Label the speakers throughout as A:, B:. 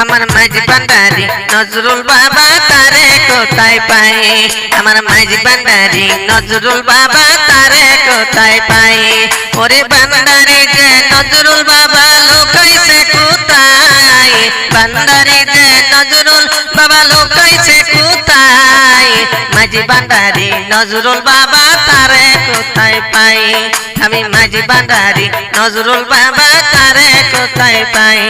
A: আমার মাঝি ভান্ডারি নজরুল বাবা তারে কোথায় পাই আমার মাঝি ভান্ডারি নজরুল বাবা তারে কোথায় পাই ওরে ভান্ডারি যে নজরুল বাবা লোকাইছে কোথায়? ভান্ডারি যে নজরুল বাবা লোকাইছে কোথায়? মাঝি ভান্ডারি নজরুল বাবা তারে কোথায় পাই আমি মাঝি ভান্ডারি নজরুল বাবা তারে কোথায় পাই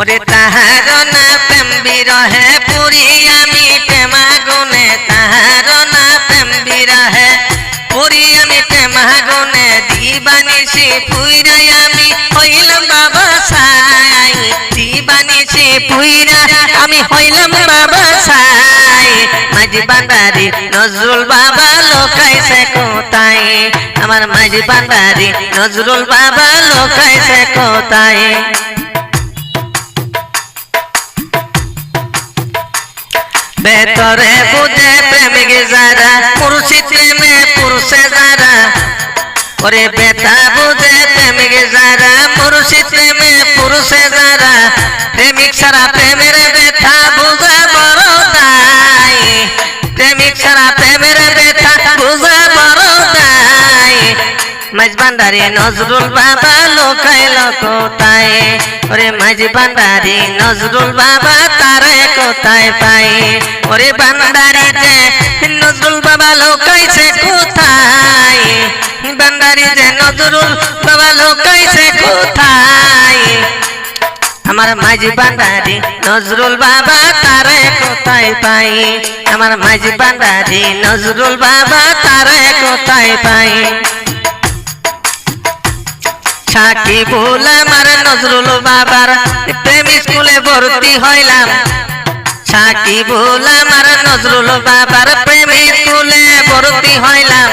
A: ওরে তাহার না প্রেম বিরহে, পুরি আমি প্রেমাগুনে তাহার না প্রেম বিরহে, পুরি আমি প্রেমাগুনে দিবানিসি পুইরাই আমি হইলাম বাবা সাই। দিবানিসি পুইরা আমি হইলাম বাবা সাই। মাঝি বান্দারি নজরুল বাবা লোকাইছে কোথায়? আমার মাঝি বান্দারি নজরুল বাবা লোকাইছে কোথায়? ভেতরে বুঝে প্রেমিক যারা প্রেমে পুরুষে যারা। বেতা বুঝে প্রেমিক যারা প্রেমে পুরুষে যারা। প্রেমিক সারা প্রেমের ব্যথা বুঝা বড় দায়। প্রেমিক সারা প্রেমের ব্যথা বুঝা বড় নজরুল বাবা লোকাইল ওরে মাঝ ভান্ডারি নজরুল বাবা তারে কোথায় পাই ওরে ভান্ডারি যে, নজরুল বাবা লোকাইছে কোথায়? ভান্ডারি যে, নজরুল বাবা লোকাইছে কোথায়? আমার মাঝি ভান্ডারি নজরুল বাবা তারে কোথায় পাই আমার মাঝি ভান্ডারি নজরুল বাবা তারে কোথায় পাই সাকি বল আমার নজরুল বাবার। প্রেম স্কুলে ভর্তি হইলাম। সাকি বল আমার নজরুল বাবার। প্রেম স্কুলে ভর্তি হইলাম।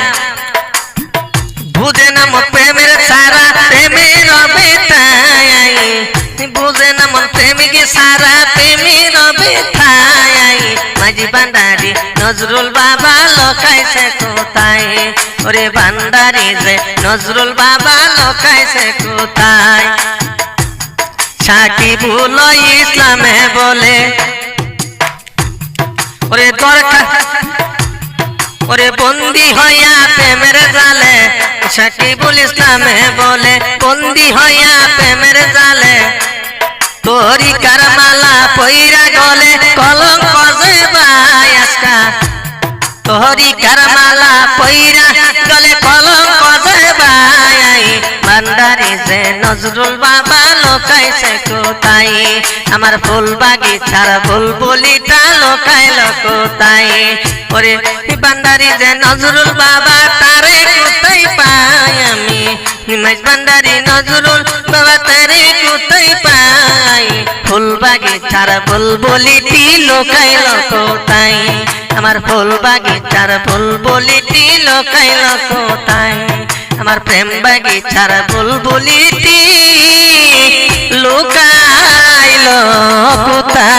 A: বুঝে না মন প্রেমের সারা। প্রেমের বেতাই বুঝে না মন প্রেমিক সারা। প্রেমের বেতাই মাঝি ভান্ডারি নজরুল বাবা লোকাইছে কোথায়? ওরে ভান্ডারি যে, নজরুল বাবা লোকাইছে কোথায়? সাকিবুল ইসলামে বলে। ওরে দরকার, ওরে বন্দি হইয়া প্রেমের জালে। সাকিবুল ইসলামে বলে, বন্দি হইয়া প্রেমের জালে। তোরি যে নজরুল বাবা লোকাইছে কোথায়? আমার ফুল বাগিচার বুলবুলিটা লোকাইল কোথায়? ওরে বান্দারি, যে নজরুল বাবা তারে কোথায় পাই আমি? নিমাজ বান্দারি, নজরুল বাবা তারে কোথায় পাই? ফুল বাগিচার বুলবুলিটি লোকাইল কোথায়? আমার ফুল বাগিচার বুলবুলিটি লোকাইল কোথায়? আমার প্রেম বাগিচার বুলবুলিতি লুকাইল কোথা